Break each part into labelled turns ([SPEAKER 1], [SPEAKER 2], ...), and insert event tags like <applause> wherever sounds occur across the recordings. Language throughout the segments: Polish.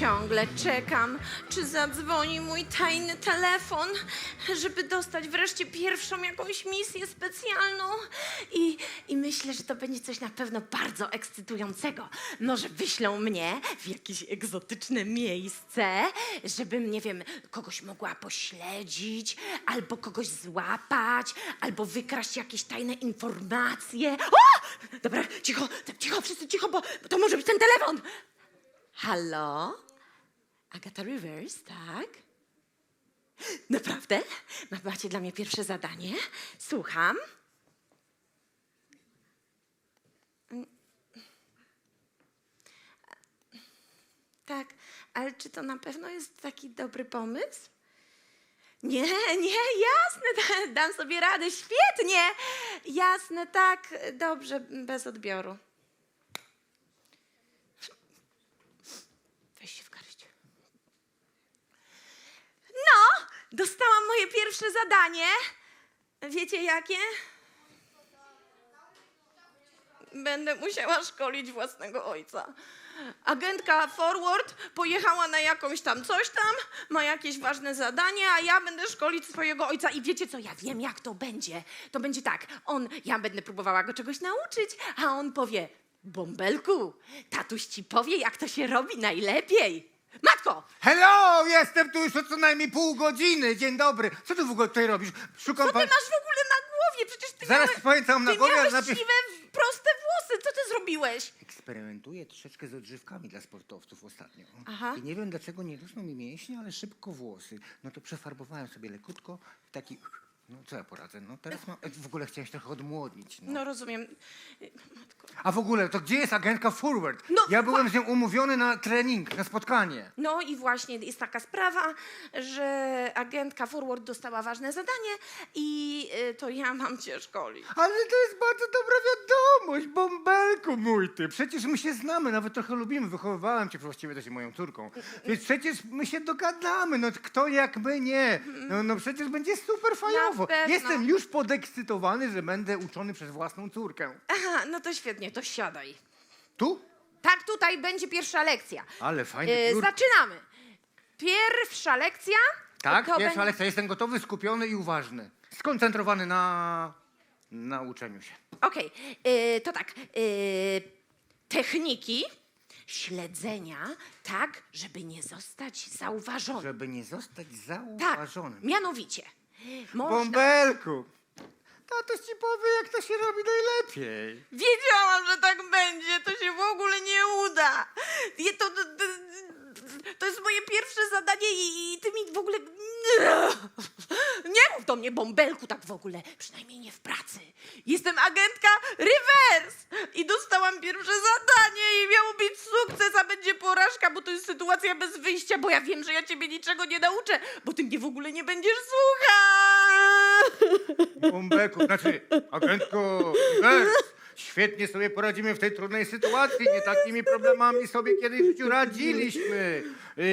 [SPEAKER 1] Ciągle czekam, czy zadzwoni mój tajny telefon, żeby dostać wreszcie pierwszą jakąś misję specjalną. I, I myślę, że to będzie coś na pewno bardzo ekscytującego. Może wyślą mnie w jakieś egzotyczne miejsce, żebym, nie wiem, kogoś mogła pośledzić, albo kogoś złapać, albo wykraść jakieś tajne informacje. O! Dobra, cicho, cicho, wszyscy cicho, bo, bo to może być ten telefon. Halo? Agata Rivers, tak? Naprawdę? Ma- Macie dla mnie pierwsze zadanie? Słucham. Tak, ale czy to na pewno jest taki dobry pomysł? Nie, nie, jasne, da- dam sobie radę, świetnie. Jasne, tak, dobrze, bez odbioru. Weź się w garść. No, pierwsze zadanie. Wiecie jakie? Będę musiała szkolić własnego ojca. Agentka Forward pojechała na jakąś tam coś tam, ma jakieś ważne zadanie, a ja będę szkolić swojego ojca. I wiecie co, ja wiem jak to będzie. To będzie tak, on, ja będę próbowała go czegoś nauczyć, a on powie, bąbelku, tatuś ci powie jak to się robi najlepiej. Matko,
[SPEAKER 2] Hello! Jestem tu już od co najmniej pół godziny. Dzień dobry. Co ty w ogóle tutaj robisz? Szukam
[SPEAKER 1] co ty
[SPEAKER 2] pan...
[SPEAKER 1] masz w ogóle na głowie? Przecież ty
[SPEAKER 2] Zaraz
[SPEAKER 1] miałeś,
[SPEAKER 2] mam na
[SPEAKER 1] ty
[SPEAKER 2] głowie, ale
[SPEAKER 1] miałeś siwe, proste włosy. Co ty zrobiłeś?
[SPEAKER 2] Eksperymentuję troszeczkę z odżywkami dla sportowców ostatnio.
[SPEAKER 1] Aha.
[SPEAKER 2] I nie wiem dlaczego nie rosną mi mięśnie, ale szybko włosy. No to przefarbowałem sobie lekutko w taki... No co ja poradzę? No teraz mam... W ogóle chciałem się trochę odmłodnić. No.
[SPEAKER 1] No rozumiem. Matko.
[SPEAKER 2] A w ogóle, to gdzie jest agentka Forward?
[SPEAKER 1] No,
[SPEAKER 2] ja byłem z nią umówiony na trening, na spotkanie.
[SPEAKER 1] No i właśnie jest taka sprawa, że agentka Forward dostała ważne zadanie i y, to ja mam cię szkolić.
[SPEAKER 2] Ale to jest bardzo dobra wiadomość, bąbelku mój ty. Przecież my się znamy, nawet trochę lubimy. Wychowywałem cię właściwie też moją córką. Więc przecież my się dogadamy. No kto jak my nie. No, no przecież będzie super fajowo.
[SPEAKER 1] pewno.
[SPEAKER 2] Jestem już podekscytowany, że będę uczony przez własną córkę.
[SPEAKER 1] Aha, no to świetnie, to siadaj.
[SPEAKER 2] Tu?
[SPEAKER 1] Tak, tutaj będzie pierwsza lekcja.
[SPEAKER 2] Ale
[SPEAKER 1] Y,
[SPEAKER 2] biurko.
[SPEAKER 1] zaczynamy. Pierwsza lekcja.
[SPEAKER 2] Tak,
[SPEAKER 1] to
[SPEAKER 2] pierwsza
[SPEAKER 1] będzie-
[SPEAKER 2] lekcja. Jestem gotowy, skupiony i uważny. Skoncentrowany na nauczeniu się.
[SPEAKER 1] Okej, y, to tak. y, techniki śledzenia tak, żeby nie zostać zauważonym.
[SPEAKER 2] Żeby nie zostać
[SPEAKER 1] Tak,
[SPEAKER 2] zauważonym.
[SPEAKER 1] mianowicie. Można...
[SPEAKER 2] Bąbelku, tatuś ci powie, jak to się robi najlepiej.
[SPEAKER 1] Wiedziałam, że tak będzie. To się w ogóle nie uda. To, to, to, to jest moje pierwsze zadanie i, i ty mi w ogóle... <laughs> Nie mów do mnie, bąbelku, tak w ogóle. Przynajmniej nie w pracy. Jestem agentka Reverse i dostałam pierwsze zadanie to jest sytuacja bez wyjścia, bo ja wiem, że ja ciebie niczego nie nauczę, bo ty mnie w ogóle nie będziesz słuchał.
[SPEAKER 2] Bąbeku, znaczy, agentko, Rivers, świetnie sobie poradzimy w tej trudnej sytuacji. Nie takimi problemami sobie kiedyś w życiu radziliśmy. Yy,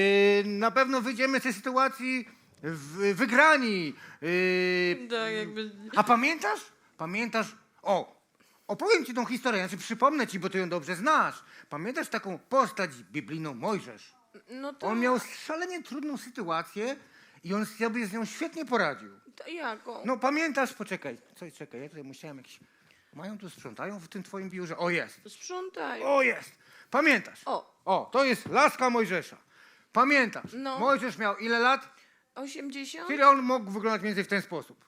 [SPEAKER 2] na pewno wyjdziemy z tej sytuacji w, wygrani. Yy,
[SPEAKER 1] Tak, jakby...
[SPEAKER 2] a pamiętasz? Pamiętasz? O, opowiem ci tą historię, znaczy przypomnę ci, bo ty ją dobrze znasz. Pamiętasz taką postać biblijną Mojżesz?
[SPEAKER 1] No to...
[SPEAKER 2] On miał szalenie trudną sytuację i on sobie z nią świetnie poradził.
[SPEAKER 1] To?
[SPEAKER 2] No pamiętasz, poczekaj, coś czekaj, ja tutaj musiałem jakiś... Mają tu sprzątają w tym twoim biurze? O, jest.
[SPEAKER 1] Sprzątaj.
[SPEAKER 2] O, jest. Pamiętasz?
[SPEAKER 1] O.
[SPEAKER 2] O, to jest laska Mojżesza. Pamiętasz?
[SPEAKER 1] No.
[SPEAKER 2] Mojżesz miał ile lat?
[SPEAKER 1] 80?
[SPEAKER 2] Czyli on mógł wyglądać mniej więcej w ten sposób.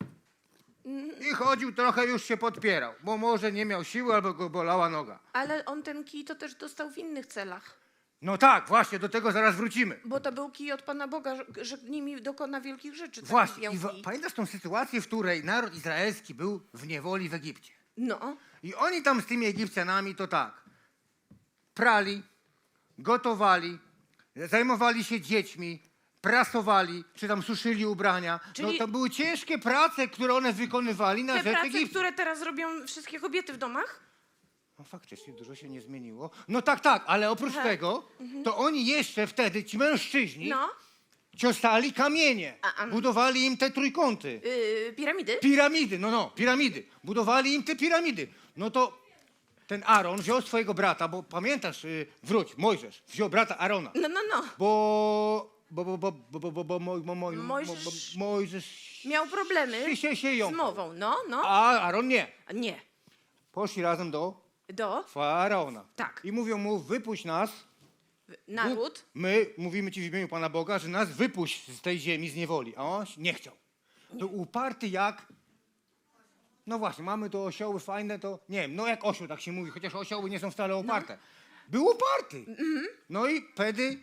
[SPEAKER 2] I chodził trochę, już się podpierał, bo może nie miał siły albo go bolała noga.
[SPEAKER 1] Ale on ten kij to też dostał w innych celach.
[SPEAKER 2] No tak, właśnie, do tego zaraz wrócimy.
[SPEAKER 1] Bo to był kij od Pana Boga, że, że nimi dokona wielkich rzeczy. taki
[SPEAKER 2] Właśnie, i
[SPEAKER 1] kij.
[SPEAKER 2] pamiętasz tą sytuację, w której naród izraelski był w niewoli w Egipcie?
[SPEAKER 1] No,
[SPEAKER 2] I oni tam z tymi Egipcjanami to tak. Prali, gotowali, zajmowali się dziećmi, prasowali, czy tam suszyli ubrania.
[SPEAKER 1] Czyli-
[SPEAKER 2] No to były ciężkie prace, które one wykonywali na
[SPEAKER 1] te
[SPEAKER 2] rzecz
[SPEAKER 1] prace,
[SPEAKER 2] Egiptu.
[SPEAKER 1] które teraz robią wszystkie kobiety w domach?
[SPEAKER 2] No faktycznie dużo się nie zmieniło. No tak, tak, ale oprócz
[SPEAKER 1] Aha.
[SPEAKER 2] tego, to oni jeszcze wtedy, ci mężczyźni,
[SPEAKER 1] No,
[SPEAKER 2] ciosali kamienie,
[SPEAKER 1] A, a-
[SPEAKER 2] budowali im te trójkąty.
[SPEAKER 1] yy, piramidy.
[SPEAKER 2] Piramidy, no no, piramidy. Budowali im te piramidy. No to ten Aaron wziął swojego brata, bo pamiętasz, y, wróć, Mojżesz, wziął brata Arona,
[SPEAKER 1] No, no, no.
[SPEAKER 2] bo... Bo, bo, bo, bo, bo, bo, bo, moj, mo, moj, mo,
[SPEAKER 1] Mojżesz-
[SPEAKER 2] Mojżesz
[SPEAKER 1] Miał problemy
[SPEAKER 2] się, się, się
[SPEAKER 1] z mową, no, no.
[SPEAKER 2] A Aaron nie.
[SPEAKER 1] Nie.
[SPEAKER 2] Poszli razem do
[SPEAKER 1] Do?
[SPEAKER 2] Faraona.
[SPEAKER 1] Tak.
[SPEAKER 2] I mówią mu, wypuść nas.
[SPEAKER 1] Naród?
[SPEAKER 2] My mówimy ci w imieniu Pana Boga, że nas wypuść z tej ziemi, z niewoli. A on nie chciał. To uparty jak... No właśnie, mamy tu osioły fajne, to nie wiem, no jak osioł tak się mówi, chociaż osioły nie są wcale oparte. Był uparty. No i wtedy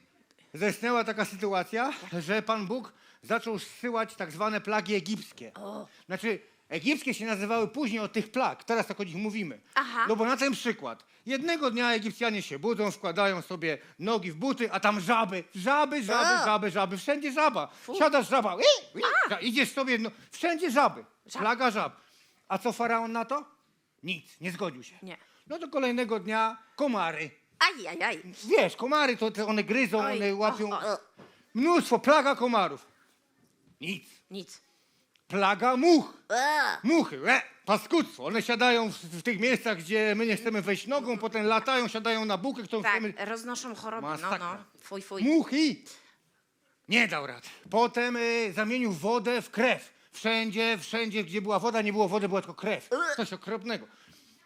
[SPEAKER 2] zesnęła taka sytuacja, że Pan Bóg zaczął zsyłać tak zwane plagi egipskie.
[SPEAKER 1] O.
[SPEAKER 2] Znaczy, egipskie się nazywały później od tych plag, teraz tak o nich mówimy.
[SPEAKER 1] Aha.
[SPEAKER 2] No bo na ten przykład, jednego dnia Egipcjanie się budzą, wkładają sobie nogi w buty, a tam żaby, żaby, żaby,
[SPEAKER 1] A.
[SPEAKER 2] żaby, żaby, wszędzie żaba.
[SPEAKER 1] Fu.
[SPEAKER 2] Siadasz żaba, i, i, ja, idziesz sobie, no, wszędzie żaby,
[SPEAKER 1] Żab.
[SPEAKER 2] plaga żab. A co faraon na to? Nic, nie zgodził się.
[SPEAKER 1] Nie.
[SPEAKER 2] No to kolejnego dnia komary.
[SPEAKER 1] Aj, aj, aj.
[SPEAKER 2] Wiesz, komary to, to one gryzą,
[SPEAKER 1] Oj,
[SPEAKER 2] one łapią.
[SPEAKER 1] o, o, o.
[SPEAKER 2] Mnóstwo, plaga komarów. Nic.
[SPEAKER 1] Nic.
[SPEAKER 2] Plaga much.
[SPEAKER 1] A.
[SPEAKER 2] Muchy, e, paskudztwo. One siadają w, w tych miejscach, gdzie my nie chcemy wejść nogą, potem latają, siadają na bukę, którą
[SPEAKER 1] Tak,
[SPEAKER 2] chcemy...
[SPEAKER 1] roznoszą choroby, no,
[SPEAKER 2] Masakra.
[SPEAKER 1] no. Fuj, fuj.
[SPEAKER 2] Muchy! Nie dał rad. Potem y, zamienił wodę w krew. Wszędzie, wszędzie, gdzie była woda, nie było wody, była tylko krew. Coś okropnego.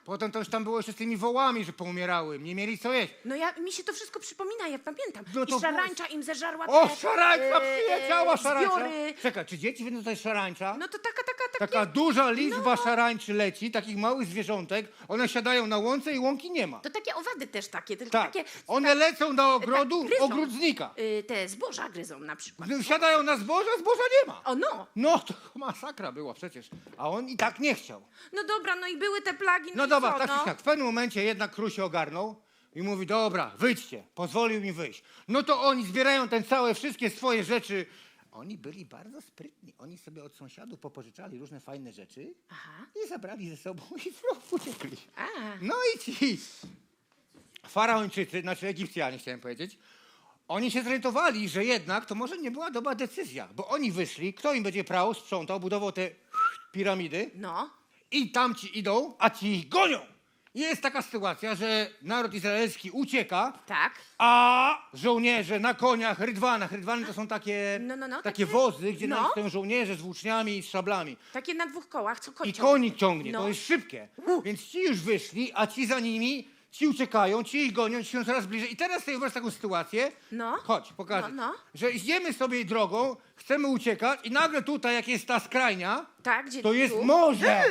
[SPEAKER 2] Potem to już tam było jeszcze z tymi wołami, że poumierały. Nie mieli co jeść.
[SPEAKER 1] No ja, mi się to wszystko przypomina, ja pamiętam.
[SPEAKER 2] No to
[SPEAKER 1] I szarańcza im zeżarła
[SPEAKER 2] O,
[SPEAKER 1] te,
[SPEAKER 2] szarańcza
[SPEAKER 1] e,
[SPEAKER 2] przyjechała, szarańcza.
[SPEAKER 1] zbiory.
[SPEAKER 2] Czekaj, czy dzieci wiedzą, co jest szarańcza?
[SPEAKER 1] No to taka, taka, takie...
[SPEAKER 2] Taka duża liczba
[SPEAKER 1] No.
[SPEAKER 2] szarańczy leci, takich małych zwierzątek. One siadają na łące i łąki nie ma.
[SPEAKER 1] To takie owady też takie, tylko
[SPEAKER 2] Tak.
[SPEAKER 1] takie...
[SPEAKER 2] One lecą do ogrodu,
[SPEAKER 1] tak, gryzą.
[SPEAKER 2] ogródnika.
[SPEAKER 1] Y, te zboża gryzą na przykład.
[SPEAKER 2] Gdy Siadają na zboże, zboża nie ma.
[SPEAKER 1] O no,
[SPEAKER 2] No to <laughs> masakra była przecież. A on i tak nie chciał.
[SPEAKER 1] no dobra, no i były te plagi, no,
[SPEAKER 2] No
[SPEAKER 1] co,
[SPEAKER 2] tak
[SPEAKER 1] no?
[SPEAKER 2] siak. W pewnym momencie jednak król się ogarnął i mówi, dobra, wyjdźcie. Pozwolił mi wyjść. No to oni zbierają ten całe, wszystkie swoje rzeczy. Oni byli bardzo sprytni. Oni sobie od sąsiadów popożyczali różne fajne rzeczy
[SPEAKER 1] Aha.
[SPEAKER 2] i zabrali ze sobą i <laughs> znów uciekli.
[SPEAKER 1] A.
[SPEAKER 2] No i ci faraończycy, znaczy Egipcjanie chciałem powiedzieć, oni się zorientowali, że jednak to może nie była dobra decyzja, bo oni wyszli, kto im będzie prał, sprzątał, budował te piramidy
[SPEAKER 1] No,
[SPEAKER 2] i tamci idą, a ci ich gonią. I Jest taka sytuacja, że naród izraelski ucieka,
[SPEAKER 1] tak.
[SPEAKER 2] a żołnierze na koniach, rydwanach, rydwany to są takie,
[SPEAKER 1] No, no, no,
[SPEAKER 2] takie
[SPEAKER 1] takie-
[SPEAKER 2] wozy, gdzie
[SPEAKER 1] no.
[SPEAKER 2] stoją żołnierze z włóczniami i z szablami.
[SPEAKER 1] Takie na dwóch kołach, co koń
[SPEAKER 2] I
[SPEAKER 1] ciągnie.
[SPEAKER 2] konik ciągnie,
[SPEAKER 1] No.
[SPEAKER 2] to jest szybkie. Więc ci już wyszli, a ci za nimi, ci uciekają, ci ich gonią, ci są coraz bliżej. I teraz sobie wyobraź taką sytuację.
[SPEAKER 1] No.
[SPEAKER 2] Chodź, pokażę.
[SPEAKER 1] No, no.
[SPEAKER 2] Że idziemy sobie drogą, chcemy uciekać i nagle tutaj, jak jest ta skrajnia,
[SPEAKER 1] Tak, gdzie
[SPEAKER 2] to jest
[SPEAKER 1] tu?
[SPEAKER 2] morze.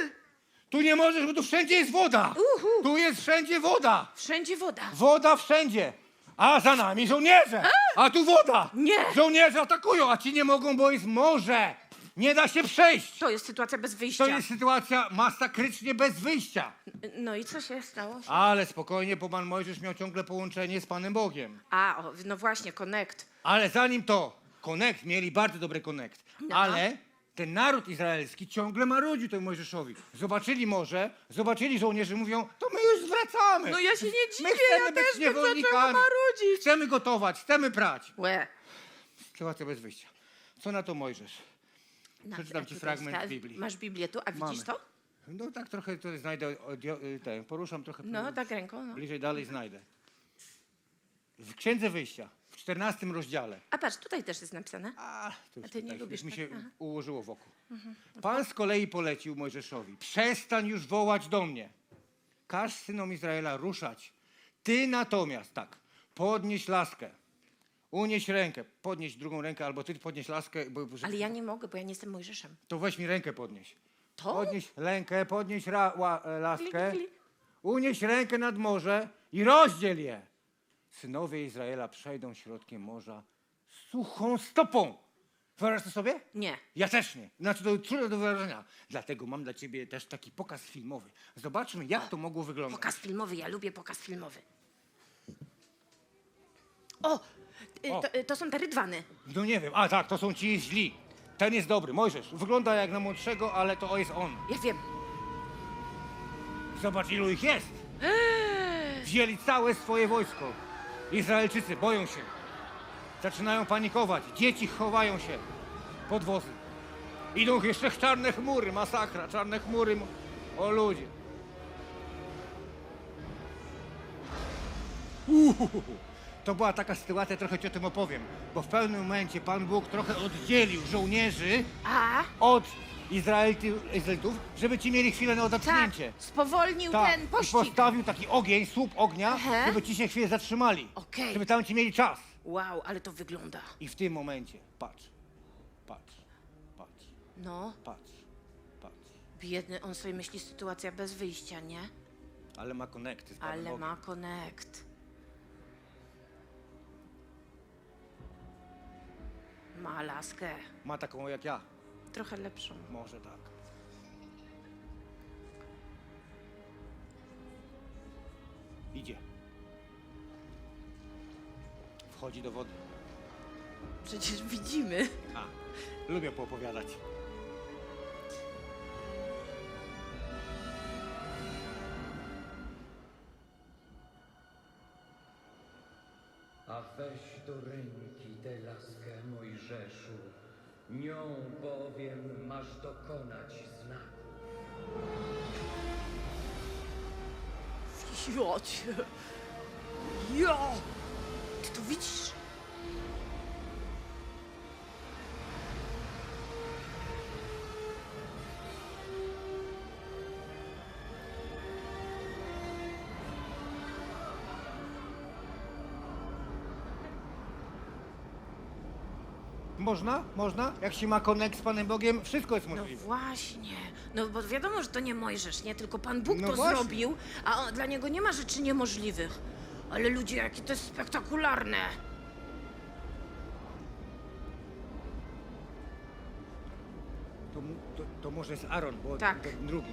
[SPEAKER 2] Tu nie możesz, bo tu wszędzie jest woda.
[SPEAKER 1] Uhu.
[SPEAKER 2] Tu jest wszędzie woda.
[SPEAKER 1] Wszędzie woda.
[SPEAKER 2] Woda wszędzie. A za nami żołnierze. A tu woda.
[SPEAKER 1] Nie.
[SPEAKER 2] Żołnierze atakują, a ci nie mogą, bo jest morze. Nie da się przejść.
[SPEAKER 1] To jest sytuacja bez wyjścia.
[SPEAKER 2] To jest sytuacja masakrycznie bez wyjścia.
[SPEAKER 1] No i co się stało?
[SPEAKER 2] Ale spokojnie, bo pan Mojżesz miał ciągle połączenie z Panem Bogiem.
[SPEAKER 1] A, o, no właśnie, connect.
[SPEAKER 2] Ale zanim to, connect, mieli bardzo dobry connect.
[SPEAKER 1] No.
[SPEAKER 2] Ale ten naród izraelski ciągle marudził temu Mojżeszowi. Zobaczyli morze, zobaczyli żołnierzy, mówią, to my już wracamy.
[SPEAKER 1] No ja się nie
[SPEAKER 2] My
[SPEAKER 1] dziwię,
[SPEAKER 2] chcemy
[SPEAKER 1] ja
[SPEAKER 2] być
[SPEAKER 1] też bym zaczęła
[SPEAKER 2] niewolnikami.
[SPEAKER 1] marudzić.
[SPEAKER 2] Chcemy gotować, chcemy prać.
[SPEAKER 1] Łe.
[SPEAKER 2] Sytuacja bez wyjścia. Co na to Mojżesz?
[SPEAKER 1] No,
[SPEAKER 2] Przeczytam
[SPEAKER 1] a
[SPEAKER 2] ci
[SPEAKER 1] tutaj
[SPEAKER 2] fragment
[SPEAKER 1] sta-
[SPEAKER 2] Biblii.
[SPEAKER 1] Masz Biblię tu, a widzisz
[SPEAKER 2] Mamy.
[SPEAKER 1] to?
[SPEAKER 2] No tak trochę tutaj znajdę, odio- y, te, poruszam trochę.
[SPEAKER 1] No, tak ręką, no.
[SPEAKER 2] Bliżej dalej znajdę. W Księdze Wyjścia, 14 rozdziale.
[SPEAKER 1] A patrz, tutaj też jest napisane.
[SPEAKER 2] A, to już
[SPEAKER 1] A ty nie lubisz
[SPEAKER 2] mi
[SPEAKER 1] tak?
[SPEAKER 2] się
[SPEAKER 1] Aha. Mhm.
[SPEAKER 2] ułożyło wokół. Pan z kolei polecił Mojżeszowi, przestań już wołać do mnie. Każ synom Izraela ruszać. Ty natomiast, tak, podnieś laskę. Unieś rękę, podnieś drugą rękę, albo ty podnieś laskę, bo, bo-
[SPEAKER 1] Ale ja nie mogę, bo ja nie jestem Mojżeszem.
[SPEAKER 2] to weź mi rękę podnieś.
[SPEAKER 1] To?
[SPEAKER 2] Podnieś rękę, podnieś ra, ła, e, laskę,
[SPEAKER 1] Klik, klik.
[SPEAKER 2] unieś rękę nad morze i rozdziel je. Synowie Izraela przejdą środkiem morza suchą stopą. Wyobrażasz to sobie?
[SPEAKER 1] Nie.
[SPEAKER 2] Ja też nie. Znaczy to trudne do wyrażenia. Dlatego mam dla ciebie też taki pokaz filmowy. Zobaczmy, jak to mogło wyglądać.
[SPEAKER 1] Pokaz filmowy, ja lubię pokaz filmowy. O! y,
[SPEAKER 2] O.
[SPEAKER 1] To, y, to są te rydwany.
[SPEAKER 2] No nie wiem. A tak, to są ci źli. Ten jest dobry, Mojżesz. Wygląda jak na młodszego, ale to jest on.
[SPEAKER 1] Ja wiem.
[SPEAKER 2] Zobacz, ilu ich jest. <gasps> Wzięli całe swoje wojsko. Izraelczycy boją się. Zaczynają panikować. Dzieci chowają się pod wozy. Idą jeszcze czarne chmury, masakra, czarne chmury. O ludzie. Uhuhu. To była taka sytuacja, trochę ci o tym opowiem, bo w pewnym momencie Pan Bóg trochę oddzielił żołnierzy
[SPEAKER 1] A?
[SPEAKER 2] od Izraelitów, żeby ci mieli chwilę na
[SPEAKER 1] Tak,
[SPEAKER 2] odetchnięcie.
[SPEAKER 1] spowolnił
[SPEAKER 2] Tak,
[SPEAKER 1] ten
[SPEAKER 2] i
[SPEAKER 1] pościg.
[SPEAKER 2] postawił taki ogień, słup ognia,
[SPEAKER 1] Aha.
[SPEAKER 2] żeby ci się chwilę zatrzymali.
[SPEAKER 1] Okej.
[SPEAKER 2] Żeby tam ci mieli czas.
[SPEAKER 1] Wow, ale to wygląda.
[SPEAKER 2] I w tym momencie, patrz, patrz, patrz,
[SPEAKER 1] No,
[SPEAKER 2] patrz, patrz.
[SPEAKER 1] biedny, on sobie myśli sytuacja bez wyjścia, nie?
[SPEAKER 2] Ale ma konekty z Panem
[SPEAKER 1] Ale
[SPEAKER 2] Bogiem.
[SPEAKER 1] ma connect. Ma laskę.
[SPEAKER 2] Ma taką jak ja.
[SPEAKER 1] Trochę lepszą.
[SPEAKER 2] Może tak. Idzie. Wchodzi do wody.
[SPEAKER 1] Przecież widzimy.
[SPEAKER 2] A, lubię poopowiadać.
[SPEAKER 3] A weź do ręki tę laskę Mojżeszu, nią bowiem masz dokonać znaku.
[SPEAKER 1] Jocie. Jo! Ty to widzisz?
[SPEAKER 2] Można? Można? Jak się ma konekt z Panem Bogiem, wszystko jest
[SPEAKER 1] No
[SPEAKER 2] możliwe.
[SPEAKER 1] właśnie. No bo wiadomo, że to nie Mojżesz, nie? Tylko Pan Bóg
[SPEAKER 2] No
[SPEAKER 1] to
[SPEAKER 2] właśnie.
[SPEAKER 1] zrobił, a on, dla niego nie ma rzeczy niemożliwych. Ale ludzie, jakie to jest spektakularne.
[SPEAKER 2] To, mu- to, to może jest Aaron, bo
[SPEAKER 1] Tak.
[SPEAKER 2] ten drugi.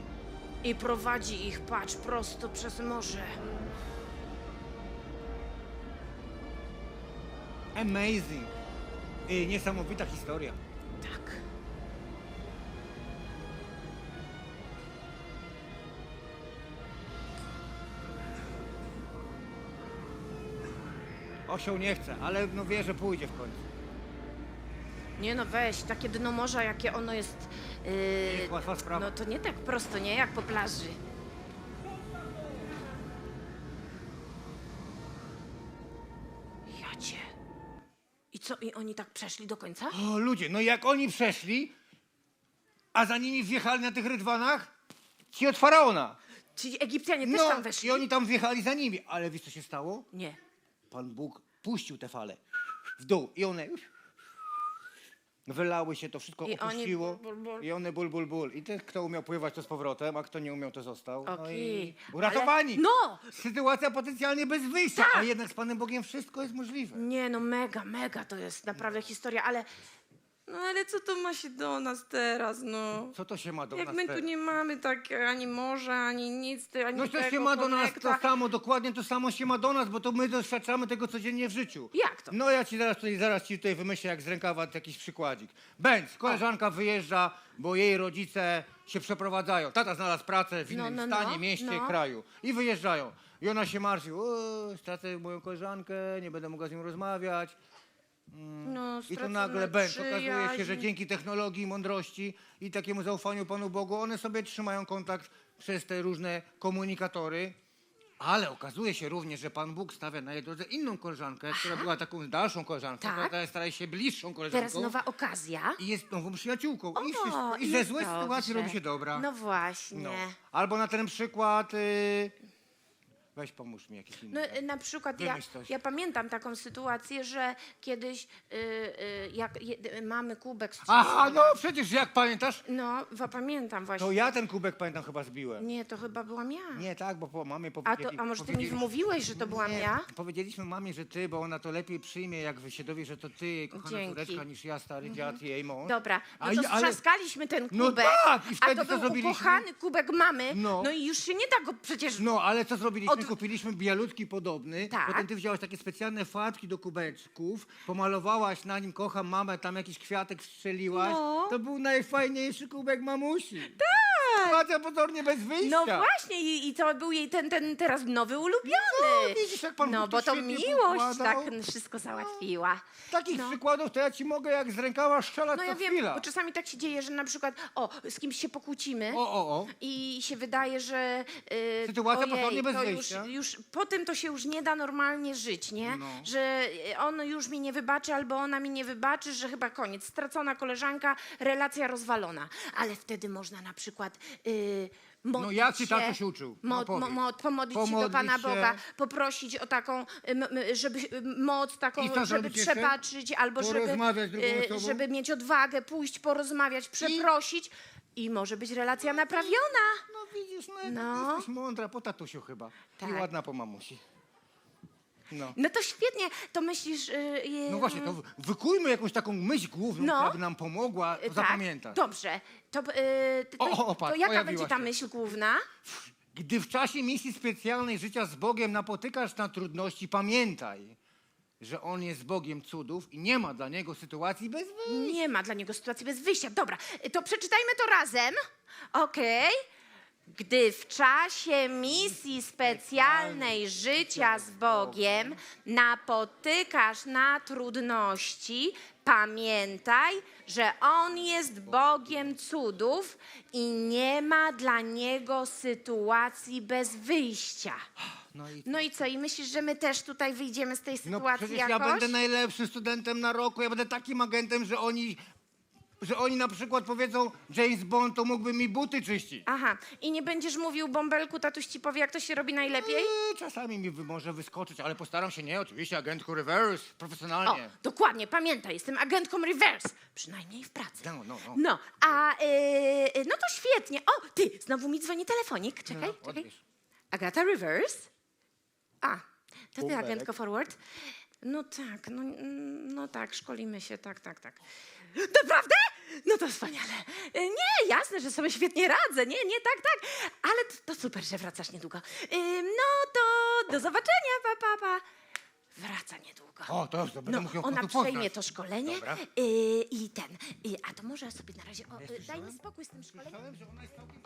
[SPEAKER 1] I prowadzi ich, patrz, prosto przez morze.
[SPEAKER 2] Amazing. I niesamowita historia.
[SPEAKER 1] Tak.
[SPEAKER 2] Osioł nie chce, ale no wie, że pójdzie w końcu.
[SPEAKER 1] Nie no weź, takie dno morza, jakie ono jest... Yy,
[SPEAKER 2] łatwa sprawa.
[SPEAKER 1] No to nie tak prosto, nie? Jak po plaży. I oni tak przeszli do końca?
[SPEAKER 2] O, ludzie, no jak oni przeszli, a za nimi wjechali na tych rydwanach, ci od Faraona.
[SPEAKER 1] Czyli Egipcjanie też
[SPEAKER 2] No,
[SPEAKER 1] tam weszli?
[SPEAKER 2] i oni tam wjechali za nimi. Ale wiesz, co się stało?
[SPEAKER 1] Nie.
[SPEAKER 2] Pan Bóg puścił te fale w dół i one wylały się, to wszystko
[SPEAKER 1] I oni
[SPEAKER 2] opuściło.
[SPEAKER 1] ból, ból, ból.
[SPEAKER 2] I one ból, ból, ból. I ten, kto umiał pływać, to z powrotem, a kto nie umiał, to został. No
[SPEAKER 1] Okej.
[SPEAKER 2] i uratowani.
[SPEAKER 1] Ale- no!
[SPEAKER 2] Sytuacja potencjalnie bez wyjścia,
[SPEAKER 1] Tak.
[SPEAKER 2] a jednak z Panem Bogiem wszystko jest możliwe.
[SPEAKER 1] Nie no, mega, mega to jest naprawdę historia, ale... No ale co to ma się do nas teraz, no?
[SPEAKER 2] Co to się ma do
[SPEAKER 1] Jak
[SPEAKER 2] nas
[SPEAKER 1] my tu
[SPEAKER 2] teraz?
[SPEAKER 1] nie mamy tak ani morza, ani nic, ty- ani
[SPEAKER 2] No to
[SPEAKER 1] tego
[SPEAKER 2] się ma do nas
[SPEAKER 1] konekta.
[SPEAKER 2] to samo, dokładnie to samo się ma do nas, bo to my doświadczamy tego codziennie w życiu.
[SPEAKER 1] Jak to?
[SPEAKER 2] No ja ci zaraz tutaj, zaraz ci tutaj wymyślę jak z rękawa jakiś przykładzik. Będz, koleżanka wyjeżdża, bo jej rodzice się przeprowadzają. Tata znalazł pracę w
[SPEAKER 1] No,
[SPEAKER 2] innym
[SPEAKER 1] no, no,
[SPEAKER 2] stanie, mieście,
[SPEAKER 1] no.
[SPEAKER 2] kraju. I wyjeżdżają. I ona się martwi, o, stracę moją koleżankę, nie będę mogła z nią rozmawiać.
[SPEAKER 1] No,
[SPEAKER 2] I
[SPEAKER 1] stracone
[SPEAKER 2] nagle będz, okazuje się, że dzięki technologii, mądrości i takiemu zaufaniu Panu Bogu, one sobie trzymają kontakt przez te różne komunikatory. Ale okazuje się również, że Pan Bóg stawia na jej drodze inną koleżankę, która była taką dalszą koleżanką,
[SPEAKER 1] Tak.
[SPEAKER 2] która teraz staje się bliższą koleżanką.
[SPEAKER 1] Teraz nowa okazja.
[SPEAKER 2] I jest nową przyjaciółką. I, wszystko, I ze
[SPEAKER 1] jest
[SPEAKER 2] złej
[SPEAKER 1] dobrze.
[SPEAKER 2] sytuacji robi się dobra.
[SPEAKER 1] No właśnie.
[SPEAKER 2] No.
[SPEAKER 1] No,
[SPEAKER 2] Albo na ten przykład... Y... Weź pomóż mi jakiś inny.
[SPEAKER 1] y, na przykład ja,
[SPEAKER 2] Wymyśl coś.
[SPEAKER 1] ja pamiętam taką sytuację, że kiedyś y, y, jak je, mamy kubek z
[SPEAKER 2] Aha, no przecież jak pamiętasz,
[SPEAKER 1] No, wa, pamiętam właśnie.
[SPEAKER 2] to ja ten kubek pamiętam chyba zbiłem.
[SPEAKER 1] Nie, to chyba byłam ja.
[SPEAKER 2] Nie, tak, bo po mamie
[SPEAKER 1] a, to,
[SPEAKER 2] powiedzieli...
[SPEAKER 1] a może ty mi
[SPEAKER 2] powiedzieli-
[SPEAKER 1] wmówiłeś, że to byłam
[SPEAKER 2] Nie,
[SPEAKER 1] ja?
[SPEAKER 2] Powiedzieliśmy mamie, że ty, bo ona to lepiej przyjmie, jak wy się dowie, że to ty, kochana
[SPEAKER 1] Dzięki. Mhm.
[SPEAKER 2] córeczka, niż ja, stary dziad i jej mąż.
[SPEAKER 1] Dobra, no
[SPEAKER 2] A
[SPEAKER 1] to
[SPEAKER 2] i- ale-
[SPEAKER 1] strzaskaliśmy ten
[SPEAKER 2] No
[SPEAKER 1] kubek,
[SPEAKER 2] tak, i wtedy
[SPEAKER 1] a to
[SPEAKER 2] co
[SPEAKER 1] był
[SPEAKER 2] zrobiliśmy?
[SPEAKER 1] ukochany kubek mamy,
[SPEAKER 2] No.
[SPEAKER 1] no. i już się nie da go przecież...
[SPEAKER 2] No, ale co zrobiliśmy? Kupiliśmy bialutki podobny.
[SPEAKER 1] Tak.
[SPEAKER 2] Potem ty wziąłaś takie specjalne farbki do kubeczków, pomalowałaś na nim kocham mamę, tam jakiś kwiatek wstrzeliłaś.
[SPEAKER 1] No.
[SPEAKER 2] To był najfajniejszy kubek mamusi. Sytuacja pozornie bez wyjścia.
[SPEAKER 1] No właśnie, i, i to był jej ten, ten teraz nowy ulubiony.
[SPEAKER 2] No, widzisz, jak Pan
[SPEAKER 1] No,
[SPEAKER 2] Bóg
[SPEAKER 1] bo
[SPEAKER 2] to świetnie
[SPEAKER 1] miłość tak
[SPEAKER 2] poukładał.
[SPEAKER 1] wszystko załatwiła.
[SPEAKER 2] Takich
[SPEAKER 1] No.
[SPEAKER 2] przykładów to ja ci mogę jak z rękawa strzelać
[SPEAKER 1] No
[SPEAKER 2] co
[SPEAKER 1] ja wiem,
[SPEAKER 2] chwila.
[SPEAKER 1] bo czasami tak się dzieje, że na przykład, o, z kimś się pokłócimy.
[SPEAKER 2] O, o, o.
[SPEAKER 1] I się wydaje, że. Yy,
[SPEAKER 2] Sytuacja
[SPEAKER 1] ojej,
[SPEAKER 2] pozornie bez
[SPEAKER 1] to
[SPEAKER 2] wyjścia.
[SPEAKER 1] Już, już po tym to się już nie da normalnie żyć, nie?
[SPEAKER 2] No.
[SPEAKER 1] Że y, on już mi nie wybaczy, albo ona mi nie wybaczy, że chyba koniec. Stracona koleżanka, relacja rozwalona. Ale wtedy można na przykład. Yy, modlić
[SPEAKER 2] No ci
[SPEAKER 1] się,
[SPEAKER 2] tato się uczył? No
[SPEAKER 1] mo,
[SPEAKER 2] powiedz.
[SPEAKER 1] mo, pomodlić się do
[SPEAKER 2] Pomodlić
[SPEAKER 1] Pana
[SPEAKER 2] się.
[SPEAKER 1] Boga, poprosić o taką, ym, żeby ym, moc taką,
[SPEAKER 2] I co
[SPEAKER 1] żeby
[SPEAKER 2] zrobić jeszcze?
[SPEAKER 1] przebaczyć, albo żeby,
[SPEAKER 2] Porozmawiać z drugą
[SPEAKER 1] y,
[SPEAKER 2] osobą?
[SPEAKER 1] żeby mieć odwagę, pójść, porozmawiać, przeprosić i może być relacja naprawiona.
[SPEAKER 2] No widzisz, no,
[SPEAKER 1] No.
[SPEAKER 2] jesteś mądra po tatusiu chyba.
[SPEAKER 1] Tak.
[SPEAKER 2] I ładna po mamusi. No.
[SPEAKER 1] No to świetnie, to myślisz... Yy, yy,
[SPEAKER 2] No właśnie, to wy- wykujmy jakąś taką myśl główną,
[SPEAKER 1] No.
[SPEAKER 2] która by nam pomogła
[SPEAKER 1] yy,
[SPEAKER 2] to zapamiętać.
[SPEAKER 1] Dobrze, to, yy, to,
[SPEAKER 2] O, o, o, patrz,
[SPEAKER 1] to jaka
[SPEAKER 2] pojawiła
[SPEAKER 1] będzie ta
[SPEAKER 2] się.
[SPEAKER 1] myśl główna?
[SPEAKER 2] Gdy w czasie misji specjalnej życia z Bogiem napotykasz na trudności, pamiętaj, że On jest Bogiem cudów i nie ma dla Niego sytuacji bez wyjścia.
[SPEAKER 1] Nie ma dla niego sytuacji bez wyjścia. Dobra, to przeczytajmy to razem. Okej. Gdy w czasie misji specjalnej życia z Bogiem napotykasz na trudności, pamiętaj, że On jest Bogiem cudów i nie ma dla Niego sytuacji bez wyjścia.
[SPEAKER 2] No i
[SPEAKER 1] No i co, i myślisz, że my też tutaj wyjdziemy z tej
[SPEAKER 2] no
[SPEAKER 1] sytuacji
[SPEAKER 2] przecież
[SPEAKER 1] jakoś?
[SPEAKER 2] ja będę najlepszym studentem na roku, ja będę takim agentem, że oni, że oni na przykład powiedzą, James Bond to mógłby mi buty czyścić.
[SPEAKER 1] Aha, i nie będziesz mówił bąbelku, tatuś ci powie, jak to się robi najlepiej?
[SPEAKER 2] Eee, Czasami mi wy- może wyskoczyć, ale postaram się nie, oczywiście agentku reverse,
[SPEAKER 1] O,
[SPEAKER 2] profesjonalnie.
[SPEAKER 1] dokładnie, pamiętaj, jestem agentką reverse. Przynajmniej w pracy.
[SPEAKER 2] No, no, no.
[SPEAKER 1] No, a yy, no to świetnie. O, ty, znowu mi dzwoni telefonik. Czekaj,
[SPEAKER 2] No,
[SPEAKER 1] czekaj.
[SPEAKER 2] odbierz.
[SPEAKER 1] Agata reverse? A, to ty
[SPEAKER 2] Bąbelek.
[SPEAKER 1] agentko forward? No tak, no, mm, no tak, szkolimy się, tak, tak, tak. Naprawdę? No to wspaniale. Y, Nie, jasne, że sobie świetnie radzę. Nie, nie, tak, tak. Ale to, to super, że wracasz niedługo. Y, No to do zobaczenia, pa, pa, pa. Wraca niedługo.
[SPEAKER 2] O, to dobrze, będę
[SPEAKER 1] No,
[SPEAKER 2] mógł ją
[SPEAKER 1] ona
[SPEAKER 2] tu poznać.
[SPEAKER 1] przejmie to szkolenie
[SPEAKER 2] Dobra.
[SPEAKER 1] y, i ten. Y, a to może sobie na razie. O, y, daj mi spokój z tym szkoleniem.
[SPEAKER 2] Słyszałem, że ona jest całkiem...